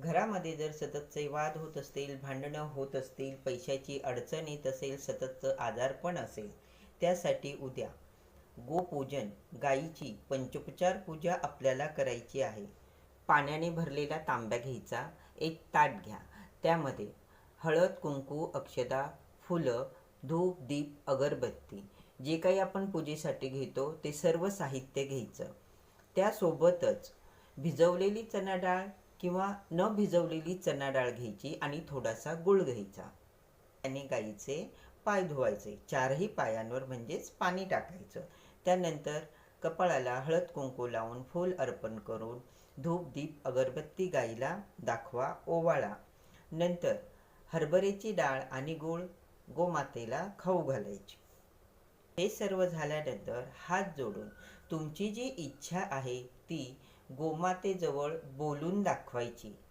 घरामध्ये जर सततचे वाद होत असतील भांडणं होत असतील पैशाची अडचण येत असेल सततचं आजारपण असेल त्यासाठी उद्या गोपूजन गाईची पंचोपचार पूजा आपल्याला करायची आहे. पाण्याने भरलेला तांब्या घ्यायचा एक ताट घ्या. त्यामध्ये हळद कुंकू अक्षदा फुलं धूप दीप अगरबत्ती जे काही आपण पूजेसाठी घेतो ते सर्व साहित्य घ्यायचं. त्यासोबतच भिजवलेली चणा डाळ किंवा न भिजवलेली चणा डाळ घ्यायची आणि थोडासा गुळ घ्यायचा. त्याने गाईचे पाय धुवायचे. चारही पायांवर म्हणजेच पाणी टाकायचं. त्यानंतर कपाळाला हळद कुंकू लावून फूल अर्पण करून धूप दीप अगरबत्ती गाईला दाखवा ओवाळा. नंतर हरभऱ्याची डाळ आणि गूळ गोमातेला खाऊ घालायची. हे सर्व झाल्यानंतर हात जोडून तुमची जी इच्छा आहे ती गोमातेजवळ बोलून दाखवायची.